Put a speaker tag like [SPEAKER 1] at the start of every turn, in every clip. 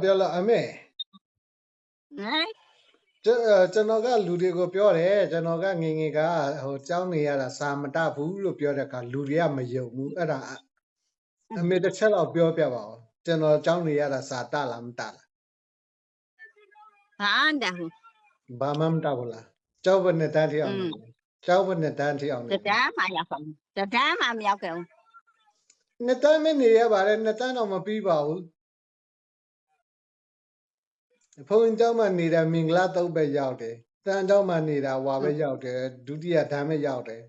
[SPEAKER 1] ပြောလို့အမေ
[SPEAKER 2] ဟမ်
[SPEAKER 1] ကျွန်တော်ကျွန်တော်ကလူတွေကိုပြောတယ်ကျွန်တော်ကငယ်ငယ်ကဟိုကြောင်းနေရတာစာမတတ်ဘူးလို့ပြောတဲ့အခါလူတွေကမယုံဘူးအဲ့ဒါအမေတစ်ချက်တော့ပြောပြပါဦးကျွန်တော်ကြောင်းနေရတာစာတတ်လားမတတ်လား
[SPEAKER 2] ဘာအန်ဒါဟု
[SPEAKER 1] ဘာမှမတတ်ဘူးလားကျောင်းဘယ်နှစ်တန်းထိအောင်
[SPEAKER 2] อื
[SPEAKER 1] လဲ
[SPEAKER 2] ม
[SPEAKER 1] ကျောင်းဘယ်နှစ်တန်းထိအောင်
[SPEAKER 2] တ
[SPEAKER 1] လဲ
[SPEAKER 2] တန်းမှရောက်ကုန်တတန်းမှမရောက်ခဲ့ဘူး
[SPEAKER 1] နှစ်တန်းမနေရပါတယ်နှစ်တန်းတော့မပြီးပါဘူး ဘုန်းကြီးကျောင်းမှာနေတာမင်္ဂလာတုတ်ပဲရောက်တယ်တန်းကျောင်းမှာနေတာဝါပဲရောက်တယ်ဒုတိယတန်းပဲရောက်တယ်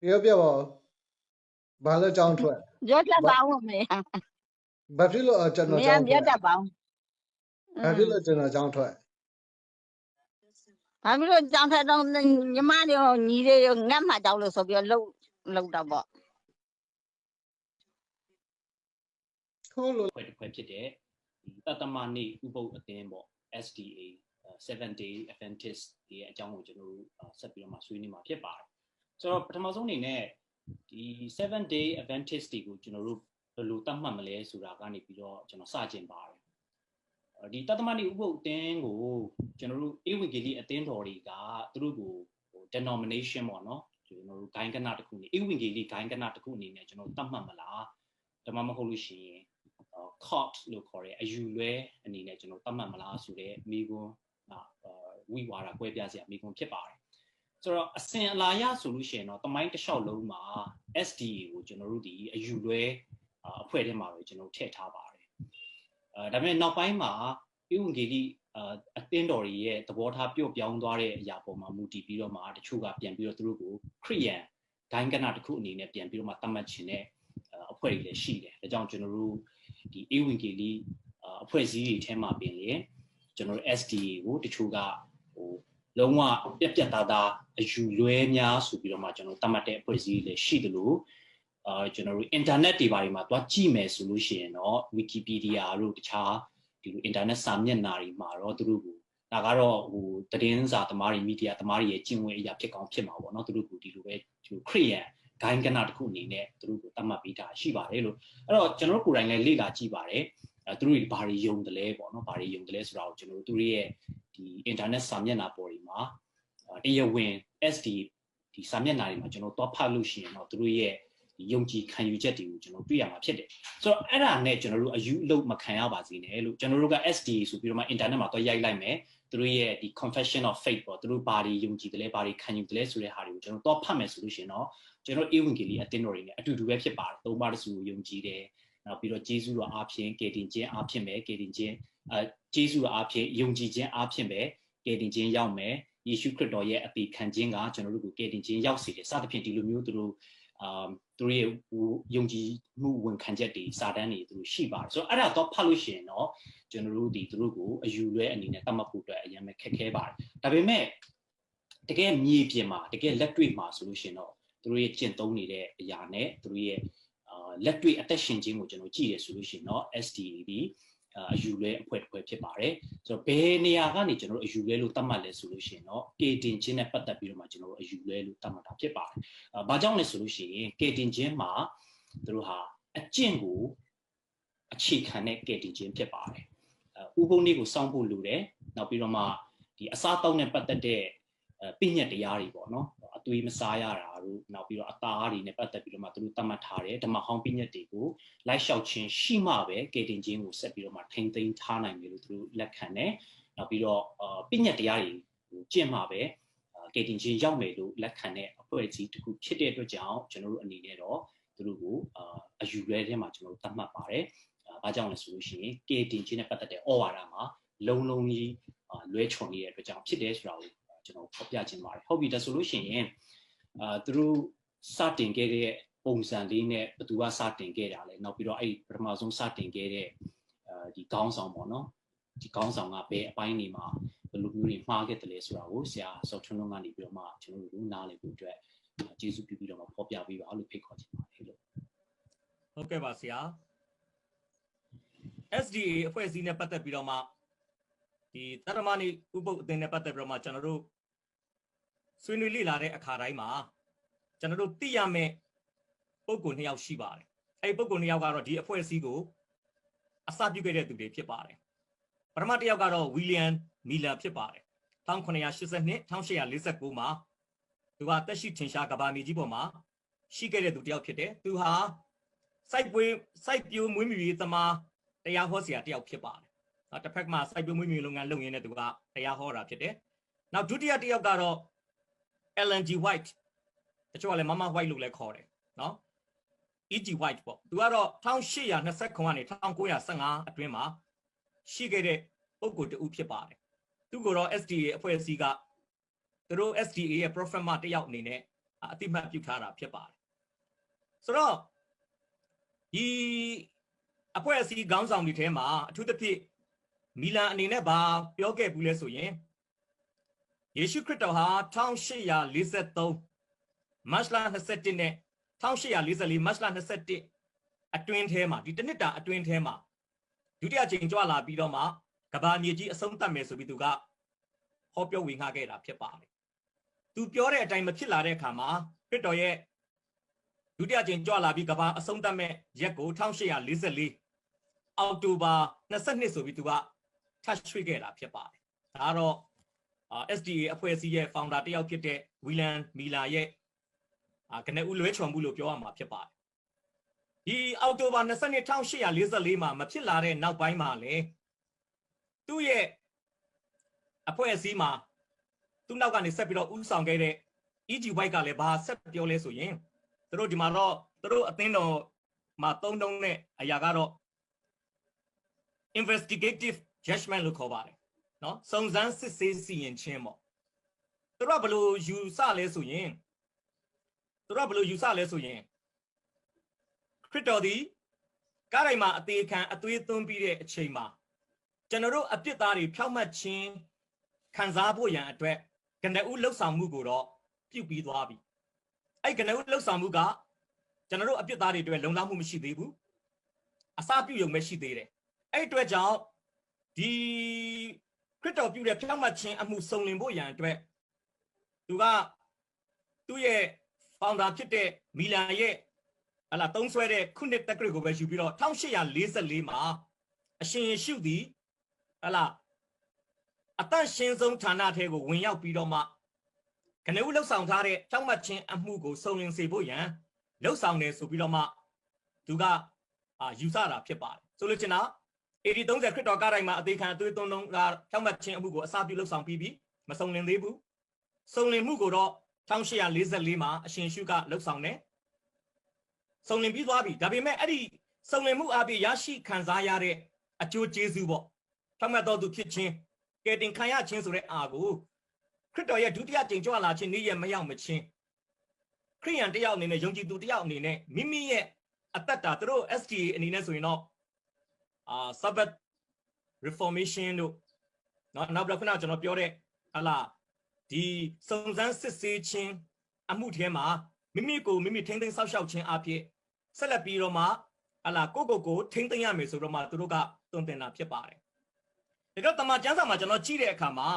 [SPEAKER 1] ပြောပြပါဦးဘာလို့ကျောင်းထွက်
[SPEAKER 2] ပြောတတ်ပါဦးမေ
[SPEAKER 1] ဘာဖြစ်လို့ကျွန်တော်
[SPEAKER 2] မေ
[SPEAKER 1] ကျောင်း
[SPEAKER 2] ပြော
[SPEAKER 1] ထွက်
[SPEAKER 2] တတ်ပါဦး
[SPEAKER 1] ဘာဖြစ်လို့ကျွန်တော်ကျောင်းထွက်
[SPEAKER 2] ဘာဖြစ်လို့ကြောင်ထက်တော့ညီမတွေရောညီတွေရောငတ်မှကြောက်လို့ဆိုပြီးတော့လှုပ်လှုပ်တော့ပေါ့
[SPEAKER 1] ခိုးလို့
[SPEAKER 3] ဖွဲ့တစ်ဖွဲ့ဖြစ်တဲ့ ဒီတတမနေ့ဥပုပ်အသင်းပေါ့ SDA 7 day Adventist ဒီရဲ့အကြောင်းကိုကျွန်တော်တို့အာဆက်ပြီးတော့မှဆွေးနွေးမှာဖြစ်ပါတယ်ဆိုတော့ပထမဆုံးအနေနဲ့ဒီ7 day Adventist တွေကိုကျွန်တော်တို့ဘယ်လိုသတ်မှတ်မလဲဆိုတာကနေပြီးတော့ကျွန်တော်စကြင်ပါတယ်အော်ဒီတတမနေ့ဥပုပ်အသင်းကိုကျွန်တော်တို့ဧဝံဂေလိအသင်းတော်တွေကသူတို့ကိုဟို denomination ပေါ့နော်ကျွန်တော်တို့ဂိုင်းကနတစ်ခုနေဧဝံဂေလိဂိုင်းကနတစ်ခုအနေနဲ့ကျွန်တော်တို့သတ်မှတ်မလားဒါမှမဟုတ်လို့ရှိရင် uh, court လို့ခေါ်တဲ့အယူလွဲအနေနဲ့ကျွန်တော်သတ်မှတ်မလားဆိုတဲ့မိကွန်းအာဝိဝါဒကွဲပြားစရာမိကွန်းဖြစ်ပါတယ်ဆိုတော့အစဉ်အလာရဆိုလို့ရှိရင်တော့တမိုင်းတစ်လျှောက်လုံးမှာ SDA ကိုကျွန်တော်တို့ဒီအယူလွဲအာအဖွဲ့ထဲမှာပဲကျွန်တော်ထည့်ထားပါတယ်အဲဒါပေမဲ့နောက်ပိုင်းမှာဧဝံဂေလိအာအသင်းတော်တွေရဲ့သဘောထားပြော့ပြောင်းသွားတဲ့အရာပေါ်မှာမူတည်ပြီးတော့မှတချို့ကပြန်ပြီးတော့သူတို့ကိုခရိယန်ဂိုင်းကနတစ်ခုအနေနဲ့ပြန်ပြီးတော့မှသတ်မှတ်ခြင်းတဲ့အာအဖွဲ့တွေလည်းရှိတယ်ဒါကြောင့်ကျွန်တော်တို့ ဒီအေဝင်ကီလီအာအဖွဲ့အစည်းတွေထဲမှာပင်လေကျွန်တော်တို့ SDA ကိုတချို့ကဟိုလုံးဝပြက်ပြက်သားသားအယူလွဲများဆိုပြီးတော့မှကျွန်တော်တတ်မှတ်တဲ့အဖွဲ့အစည်းတွေလည်းရှိတယ်လို့အာကျွန်တော်တို့ internet တွေဘာတွေမှာတွားကြည့်မယ်ဆိုလို့ရှိရင်တော့ Wikipedia တို့တခြားဒီလို internet စာမျက်နှာတွေမှာတော့သူတို့ကိုဒါကတော့ဟိုသတင်းစာသမားတွေ media သမားတွေရဲ့ကျင့်ဝတ်အရာဖြစ်ကောင်းဖြစ်မှာပေါ့နော်သူတို့ကိုဒီလိုပဲဒီခရီးယန် ဂိုင်းကနတစ်ခုအနေနဲ့သူတို့ကိုတတ်မှတ်ပေးတာရှိပါတယ်လို့အဲ့တော့ကျွန်တော်တို့ကိုယ်တိုင်လည်းလေ့လာကြည့်ပါတယ်အဲသူတို့တွေဘာတွေယုံတယ်လဲပေါ့နော်ဘာတွေယုံတယ်လဲဆိုတာကိုကျွန်တော်တို့သူတို့ရဲ့ဒီ internet စာမျက်နှာပေါ်တွေမှာအာတရားဝင် SD ဒီစာမျက်နှာတွေမှာကျွန်တော်တော့ဖတ်လို့ရှိရင်တော့သူတို့ရဲ့ဒီယုံကြည်ခံယူချက်တွေကိုကျွန်တော်တွေ့ရမှာဖြစ်တယ်ဆိုတော့အဲ့ဒါနဲ့ကျွန်တော်တို့အယူအလုပ်မခံရပါစေနဲ့လို့ကျွန်တော်တို့က SD ဆိုပြီးတော့မှ internet မှာတော့ရိုက်လိုက်မယ်သူတို့ရဲ့ဒီ confession of faith ပေါ့သူတို့ဘာတွေယုံကြည်တယ်လဲဘာတွေခံယူတယ်လဲဆိုတဲ့ဟာတွေကိုကျွန်တော်တော့ဖတ်မယ်ဆိုလို့ရှိရင်တော့ ကျွန်တော် evangelii အတင်းတော်တွေနဲ့အတူတူပဲဖြစ်ပါတယ်သုံးပါးတစုကိုယုံကြည်တယ်နောက်ပြီးတော့ဂျေဇုတော်အားဖြင့်ကေတင်ခြင်းအားဖြင့်ပဲကေတင်ခြင်းအဲဂျေဇုတော်အားဖြင့်ယုံကြည်ခြင်းအားဖြင့်ပဲကေတင်ခြင်းရောက်မယ်ယေရှုခရစ်တော်ရဲ့အသေးခံခြင်းကကျွန်တော်တို့ကိုကေတင်ခြင်းရောက်စေတယ်စသဖြင့်ဒီလိုမျိုးသူတို့အာသူတို့ရဲ့ယုံကြည်မှုဝန်ခံချက်တွေစာတမ်းတွေသူတို့ရှိပါတယ်ဆိုတော့အဲ့ဒါတော့ဖတ်လို့ရှိရင်တော့ကျွန်တော်တို့ဒီသူတို့ကိုအယူလွဲအနေနဲ့သတ်မှတ်ဖို့အတွက်အရင်ပဲခက်ခဲပါတယ်ဒါပေမဲ့တကယ်မြေပြင်မှာတကယ်လက်တွေ့မှာဆိုလို့ရှိရင်တော့ သူတို့ရဲ့ကျင့်သုံးနေတဲ့အရာနဲ့သူတို့ရဲ့အာလက်တွေ့အသက်ရှင်ခြင်းကိုကျွန်တော်ကြည့်ရဆိုလို့ရှိရင်တော့ SDA ဒီအာအယူလဲအဖွဲ့တစ်ဖွဲ့ဖြစ်ပါတယ်ဆိုတော့ဘယ်နေရာကနေကျွန်တော်တို့အယူလဲလို့သတ်မှတ်လဲဆိုလို့ရှိရင်တော့ K တင်ခြင်းနဲ့ပတ်သက်ပြီးတော့မှကျွန်တော်တို့အယူလဲလို့သတ်မှတ်တာဖြစ်ပါတယ်အာဘာကြောင့်လဲဆိုလို့ရှိရင် K တင်ခြင်းမှာသူတို့ဟာအကျင့်ကိုအခြေခံတဲ့ K တင်ခြင်းဖြစ်ပါတယ်အဥပုံလေးကိုစောင့်ဖို့လိုတယ်နောက်ပြီးတော့မှဒီအစားတောက်နဲ့ပတ်သက်တဲ့အဲပြည့်ညက်တရားတွေပေါ့နော်အသွေးမစားရတာ တို့နောက်ပြီးတော့အသားတွေနဲ့ပတ်သက်ပြီးတော့မှသူတို့သတ်မှတ်ထားတယ်ဓမ္မဟောင်းပြည့်ညက်တွေကိုလိုက်လျှောက်ခြင်းရှိမှပဲကေတင်ခြင်းကိုဆက်ပြီးတော့မှထိမ့်သိမ်းထားနိုင်တယ်လို့သူတို့လက်ခံတယ်နောက်ပြီးတော့အာပြည့်ညက်တရားတွေကိုကျင့်မှပဲအာကေတင်ခြင်းရောက်မယ်လို့လက်ခံတဲ့အဖွဲ့အစည်းတစ်ခုဖြစ်တဲ့အတွက်ကြောင့်ကျွန်တော်တို့အနေနဲ့တော့သူတို့ကိုအာအယူရဲထဲမှာကျွန်တော်တို့သတ်မှတ်ပါတယ်အာဘာကြောင့်လဲဆိုလို့ရှိရင်ကေတင်ခြင်းနဲ့ပတ်သက်တဲ့ဩဝါဒမှာလုံလုံကြီးအာလွဲချွန်နေတဲ့အတွက်ကြောင့်ဖြစ်တယ်ဆိုတာကိုကျွန်တော်ဖော်ပြခြင်းပါတယ်ဟုတ်ပြီဒါဆိုလို့ရှိရင် အာသူတို့စတင်ခဲ့တဲ့ပုံစံလေးနဲ့ဘသူကစတင်ခဲ့တာလဲနောက်ပြီးတော့အဲ့ဒီပထမဆုံးစတင်ခဲ့တဲ့အာဒီခေါင်းဆောင်ပေါ့နော်ဒီခေါင်းဆောင်ကဘယ်အပိုင်းနေမှာဘယ်လိုမျိုးတွေမှားခဲ့တယ်လဲဆိုတာကိုဆရာဆော့ထွန်းလုံးကနေပြီးတော့မှကျွန်တော်တို့နားလည်ဖို့အတွက်ကျေးဇူးပြုပြီးတော့မှဖော်ပြပေးပါလို့ဖိတ်ခေါ်ချင်ပါတယ်လို့
[SPEAKER 4] ဟုတ်ကဲ့ပါဆရာ SDA အဖွဲ့အစည်းနဲ့ပတ်သက်ပြီးတော့မှဒီတရမဏိဥပုပ်အသင်းနဲ့ပတ်သက်ပြီးတော့မှကျွန်တော်တို့ ဆွေးနွေးလေ့လာတဲ့အခါတိုင်းမှာကျွန်တော်တို့သိရမယ့်ပုံကိုနှစ်ယောက်ရှိပါတယ်အဲ့ဒီပုံကိုနှစ်ယောက်ကတော့ဒီအဖွဲ့အစည်းကိုအစပြုခဲ့တဲ့သူတွေဖြစ်ပါတယ်ပထမတစ်ယောက်ကတော့ဝီလီယံမီလာဖြစ်ပါတယ်1982 1849မှာသူကတက်ရှိထင်ရှားကဘာမီကြီးပေါ်မှာရှိခဲ့တဲ့သူတစ်ယောက်ဖြစ်တယ်သူဟာစိုက်ပွေးစိုက်ပျိုးမွေးမြူရေးသမားတရားဟောဆရာတစ်ယောက်ဖြစ်ပါတယ်နော်တစ်ဖက်မှာစိုက်ပျိုးမွေးမြူရေးလုပ်ငန်းလုပ်ရင်းနဲ့သူကတရားဟောတာဖြစ်တယ်နောက်ဒုတိယတစ်ယောက်ကတော့ LNG White တချို့ကလည်းမမ White လို့လည်းခေါ်တယ်နော် EG White ပေါ့သူကတော့1829ကနေ1915အတွင်းမှာရှိခဲ့တဲ့ပုဂ္ဂိုလ်တဦးဖြစ်ပါတယ်သူကိုတော့ SDA အဖွဲ့အစည်းကသူတို့ SDA ရဲ့ prophet မတစ်ယောက်အနေနဲ့အတိမတ်ပြုထားတာဖြစ်ပါတယ်ဆိုတော့ဒီအဖွဲ့အစည်းခေါင်းဆောင်တွေထဲမှာအထူးသဖြင့်မီလန်အနေနဲ့ဗာပြောခဲ့ဘူးလဲဆိုရင် ယေရှုခရစ်တော်ဟာ1843မတ်လ21နဲ့1844မတ်လ21အတွင်းထဲမှာဒီတစ်နှစ်တာအတွင်းထဲမှာဒုတိယချိန်ကြွလာပြီးတော့မှကဘာမြေကြီးအဆုံးသတ်မယ်ဆိုပြီးသူကဟောပြောဝင်ခခဲ့တာဖြစ်ပါတယ်သူပြောတဲ့အတိုင်းမဖြစ်လာတဲ့အခါမှာခရစ်တော်ရဲ့ဒုတိယချိန်ကြွလာပြီးကဘာအဆုံးသတ်မဲ့ရက်ကို1844အောက်တိုဘာ22ဆိုပြီးသူကထပ်ရွှေ့ခဲ့တာဖြစ်ပါတယ်ဒါကတော့ SDA အဖွဲ့အစည်းရဲ့ founder တယောက်ဖြစ်တဲ့ဝီလန်မီလာရဲ့အာကနဦးလွဲချွန်မှုလို့ပြောရမှာဖြစ်ပါတယ်ဒီအောက်တိုဘာ22,1844မှာမဖြစ်လာတဲ့နောက်ပိုင်းမှာလေသူ့ရဲ့အဖွဲ့အစည်းမှာသူ့နောက်ကနေဆက်ပြီးတော့ဥဆောင်ခဲ့တဲ့ EG White ကလည်းဘာဆက်ပြောလဲဆိုရင်သူတို့ဒီမှာတော့သူတို့အသင်းတော်မှာတုံးတုံးတဲ့အရာကတော့ investigative judgment လို့ခေါ်ပါတယ် နော်စုံစမ်းစစ်ဆေးစီရင်ခြင်းပေါ့သူတို့ကဘယ်လိုယူဆလဲဆိုရင်သူတို့ကဘယ်လိုယူဆလဲဆိုရင်ခရစ်တော်ဒီကားတိုင်းမှာအသေးခံအသွေးသွင်းပြီးတဲ့အချိန်မှာကျွန်တော်တို့အပြစ်သားတွေဖြောက်မှတ်ခြင်းခံစားဖို့ရန်အတွက်ကနဦးလှုပ်ဆောင်မှုကိုတော့ပြုတ်ပြီးသွားပြီအဲ့ကနဦးလှုပ်ဆောင်မှုကကျွန်တော်တို့အပြစ်သားတွေအတွက်လုံလောက်မှုမရှိသေးဘူးအစာပြုတ်ရုံပဲရှိသေးတယ်အဲ့အတွက်ကြောင့်ဒီ ခရစ်တော်ပြုတဲ့ဖြောက်မှတ်ခြင်းအမှုစုံလင်ဖို့ရန်အတွက်သူကသူ့ရဲ့ founder ဖြစ်တဲ့မီလန်ရဲ့ဟလာသုံးဆွဲတဲ့ခုနှစ်တက္ကရာကိုပဲယူပြီးတော့1844မှာအရှင်ယေရှုသည်ဟလာအတန့်ရှင်းဆုံးဌာနထဲကိုဝင်ရောက်ပြီးတော့မှကနဦးလှုပ်ဆောင်ထားတဲ့ဖြောက်မှတ်ခြင်းအမှုကိုစုံလင်စေဖို့ရန်လှုပ်ဆောင်တယ်ဆိုပြီးတော့မှသူကအာယူဆတာဖြစ်ပါတယ်ဆိုလို့ချင်တာ AD 30ခရစ်တော်ကားတိုင်းမှာအသေးခံအသွေးသွန်းသွန်းကဖြောက်မှတ်ခြင်းအမှုကိုအစာပြုလှုပ်ဆောင်ပြီးပြီမစုံလင်သေးဘူးစုံလင်မှုကိုတော့1844မှာအရှင်ရှုကလှုပ်ဆောင်တယ်စုံလင်ပြီးသွားပြီဒါပေမဲ့အဲ့ဒီစုံလင်မှုအပြင်ရရှိခံစားရတဲ့အကျိုးကျေးဇူးပေါ့ဖြောက်မှတ်တော်သူဖြစ်ခြင်းကယ်တင်ခံရခြင်းဆိုတဲ့အာကိုခရစ်တော်ရဲ့ဒုတိယကြိမ်ကြွလာခြင်းနေ့ရက်မရောက်မချင်းခရိယန်တယောက်အနေနဲ့ယုံကြည်သူတယောက်အနေနဲ့မိမိရဲ့အသက်တာသူတို့ STA အနေနဲ့ဆိုရင်တော့ အာ Sabbath reformation တို့เนาะနောက်ပြီးတော့ခုနကကျွန်တော်ပြောတဲ့ဟလာဒီစုံစမ်းစစ်ဆေးခြင်းအမှုထဲမှာမိမိကိုမိမိထိမ့်သိမ်းဆောက်ရှောက်ခြင်းအဖြစ်ဆက်လက်ပြီးတော့မှဟလာကိုကိုကိုထိမ့်သိမ်းရမယ်ဆိုတော့မှသူတို့ကတွင်တင်တာဖြစ်ပါတယ်ဒါတော့တမန်ကျမ်းစာမှာကျွန်တော်ကြည့်တဲ့အခါမှာ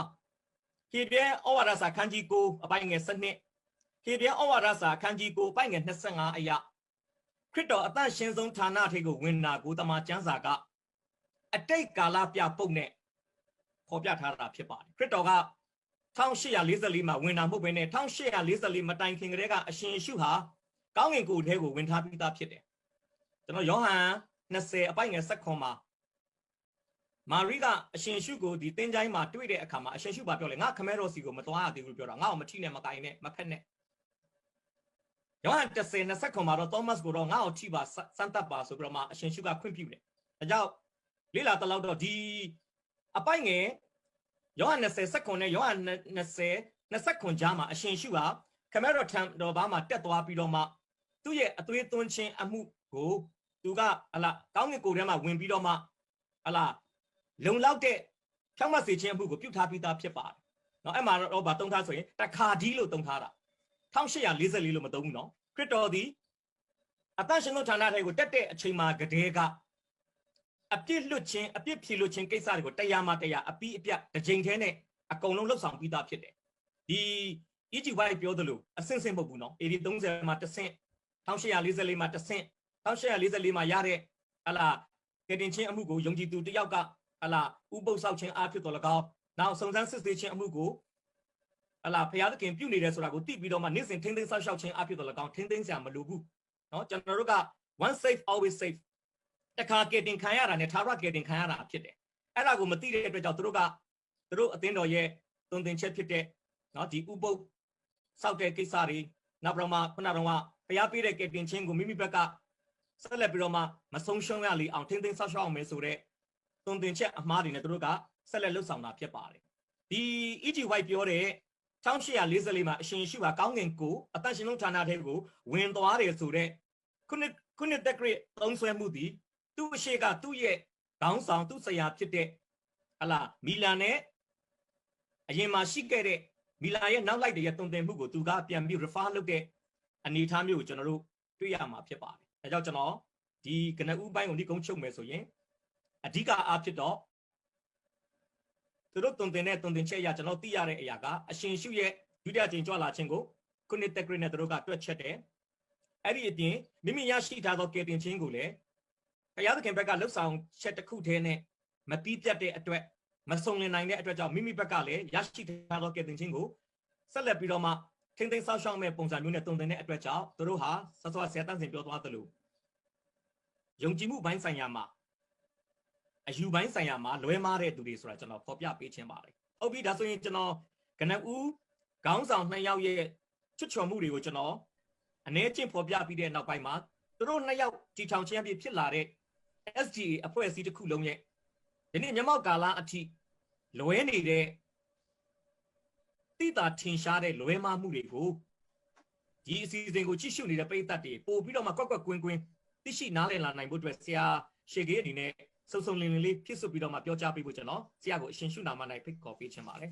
[SPEAKER 4] ဟေပြဲဩဝါဒစာခန်းကြီး9အပိုင်းငယ်7ဟေပြဲဩဝါဒစာခန်းကြီး9အပိုင်းငယ်25အရာခရစ်တော်အသက်ရှင်ဆုံးဌာနထိပ်ကိုဝင်တာကိုတမန်ကျမ်းစာက အတိတ်ကာလပြပုတ်နဲ့ဖော်ပြထားတာဖြစ်ပါတယ်ခရစ်တော်က1844မှာဝင်တာမဟုတ်ဘဲနဲ့1844မတိုင်ခင်ကတည်းကအရှင်ယေရှုဟာကောင်းကင်ကိုယ်ထဲကိုဝင်ထားပြီးသားဖြစ်တယ်ကျွန်တော်ယောဟန်20အပိုင်ငယ်ဆက်ခွန်မှာမာရိကအရှင်ရှုကိုဒီတင်းချိုင်းမှာတွေ့တဲ့အခါမှာအရှင်ရှုပါပြောလေငါခမဲတော်စီကိုမသွားရသေးဘူးလို့ပြောတာငါ့ကိုမထိနဲ့မကင်နဲ့မဖက်နဲ့ယောဟန်10 20ခွန်မှာတော့သောမတ်ကိုတော့ငါ့ကိုထိပါစမ်းတပ်ပါဆိုပြီးတော့မှအရှင်ရှုကခွင့်ပြုတယ်ဒါကြောင့် လေ့လာတလောက်တော့ဒီအပိုင်ငယ်ယောဟန်20စက္ကွန်နဲ့ယောဟန်20 20ခွန်ကြားမှာအရှင်ရှုဟာခမဲတော်ထံတော်ဘာမှာတက်သွားပြီးတော့မှသူ့ရဲ့အသွေးသွင်းခြင်းအမှုကိုသူကဟလာကောင်းကင်ကိုယ်ထဲမှာဝင်ပြီးတော့မှဟလာလုံလောက်တဲ့ဖြောင့်မတ်စေခြင်းအမှုကိုပြုထားပြီးသားဖြစ်ပါတယ်။နော်အဲ့မှာတော့ဗာတုံးထားဆိုရင်တခါဒီလို့တုံးထားတာ1844လို့မတုံးဘူးနော်ခရစ်တော်သည်အသက်ရှင်သောဌာနထဲကိုတက်တဲ့အချိန်မှာကတည်းက အပြစ်လွတ်ခြင်းအပြစ်ဖြေလွတ်ခြင်းကိစ္စတွေကိုတရားမှတရားအပြီးအပြတ်တစ်ချိန်တည်းနဲ့အကုန်လုံးလှုပ်ဆောင်ပြီးသားဖြစ်တယ်ဒီ EGY ပြောသလိုအဆင့်ဆင့်မဟုတ်ဘူးနော် AD 30မှာတစ်ဆင့်1844မှာတစ်ဆင့်1844မှာရတဲ့ဟလာကတင်ချင်းအမှုကိုယုံကြည်သူတယောက်ကဟလာဥပုပ်ဆောက်ခြင်းအားဖြစ်တော်၎င်းနောက်စုံစမ်းစစ်ဆေးခြင်းအမှုကိုဟလာဖရာသခင်ပြုနေတယ်ဆိုတာကိုသိပြီးတော့မှနေ့စဉ်ထင်းထင်းဆောက်ရှောက်ခြင်းအားဖြစ်တော်၎င်းထင်းထင်းဆရာမလိုဘူးနော်ကျွန်တော်တို့က one safe always safe တခါကယ်တင်ခံရတာနဲ့သာရကယ်တင်ခံရတာဖြစ်တယ်အဲ့ဒါကိုမသိတဲ့အတွက်ကြောင့်သူတို့ကသူတို့အသင်းတော်ရဲ့တုံသင်ချက်ဖြစ်တဲ့နော်ဒီဥပုပ်စောက်တဲ့ကိစ္စတွေနောက်ပြီးတော့မှခုနကတော့ဖျားပေးတဲ့ကယ်တင်ခြင်းကိုမိမိဘက်ကဆက်လက်ပြီးတော့မှမဆုံးရှုံးရလေအောင်ထိမ့်သိမ်းဆောက်ရှောက်အောင်မယ်ဆိုတော့တုံသင်ချက်အမှားတွေနဲ့သူတို့ကဆက်လက်လှုပ်ဆောင်တာဖြစ်ပါတယ်ဒီ EG White ပြောတဲ့1844မှာအရှင်ရှုဟာကောင်းငင်ကိုအသက်ရှင်လုံးဌာနထဲကိုဝင်သွားတယ်ဆိုတော့ခုနှစ်ခုနှစ်တက်ဂရစ်သုံးဆွဲမှုသည် သူ့အရှိကသူ့ရဲ့ခေါင်းဆောင်သူ့ဆရာဖြစ်တဲ့ဟလာမီလန်နဲ့အရင်မှာရှိခဲ့တဲ့မီလာရဲ့နောက်လိုက်တဲ့ရတုံတင်မှုကိုသူကပြန်ပြီး refer လုပ်တဲ့အနေအထားမျိုးကိုကျွန်တော်တို့တွေ့ရမှာဖြစ်ပါတယ်။အဲကြောင့်ကျွန်တော်ဒီကနဦးပိုင်းကိုဒီကုန်းချုပ်မယ်ဆိုရင်အဓိကအားဖြစ်တော့သူတို့တုံတင်တဲ့တုံတင်ချက်အရကျွန်တော်သိရတဲ့အရာကအရှင်ရှုရဲ့ဒုတိယကြိမ်ကြွလာခြင်းကိုခုနှစ်တက်ကရစ်နဲ့သူတို့ကတွက်ချက်တယ်။အဲ့ဒီအပြင်မိမိရရှိထားသောကယ်တင်ခြင်းကိုလည်း ဘုရားသခင်ဘက်ကလှုပ်ဆောင်ချက်တစ်ခုတည်းနဲ့မပြီးပြတ်တဲ့အတွက်မစုံလင်နိုင်တဲ့အတွက်ကြောင့်မိမိဘက်ကလည်းရရှိထားသောကယ်တင်ခြင်းကိုဆက်လက်ပြီးတော့မှထိမ့်သိမ်းဆောက်ရှောက်မဲ့ပုံစံမျိုးနဲ့တုံတင်တဲ့အတွက်ကြောင့်သူတို့ဟာဆောစောဆရာတန်းစင်ပြောသွားသလိုယုံကြည်မှုဘိုင်းဆိုင်ရာမှာအယူဘိုင်းဆိုင်ရာမှာလွဲမားတဲ့သူတွေဆိုတာကျွန်တော်ဖော်ပြပေးခြင်းပါတယ်။ဟုတ်ပြီဒါဆိုရင်ကျွန်တော်ကနဦးခေါင်းဆောင်နှစ်ယောက်ရဲ့ချွတ်ချော်မှုတွေကိုကျွန်တော်အ ਨੇ ချင်းဖော်ပြပြီးတဲ့နောက်ပိုင်းမှာသူတို့နှစ်ယောက်တီထောင်ခြင်းအဖြစ်ဖြစ်လာတဲ့ SGA အဖွဲ့အစည်းတစ်ခုလုံးရဲ့ဒီနေ့မြမောက်ကာလအထိလွဲနေတဲ့တိတာထင်ရှားတဲ့လွဲမှားမှုတွေကိုဒီအစီအစဉ်ကိုကြည့်ရှုနေတဲ့ပရိသတ်တွေပို့ပြီးတော့မှကွက်ကွက်ကွင်းကွင်းသိရှိနားလည်လာနိုင်ဖို့အတွက်ဆရာရှေကြီးအနေနဲ့စုံစုံလင်လင်လေးဖြစ်စွပြီးတော့မှပြောကြားပေးဖို့ကျွန်တော်ဆရာကိုအရှင်ရှုနာမ၌ဖိတ်ခေါ်ပေးချင်ပါတယ်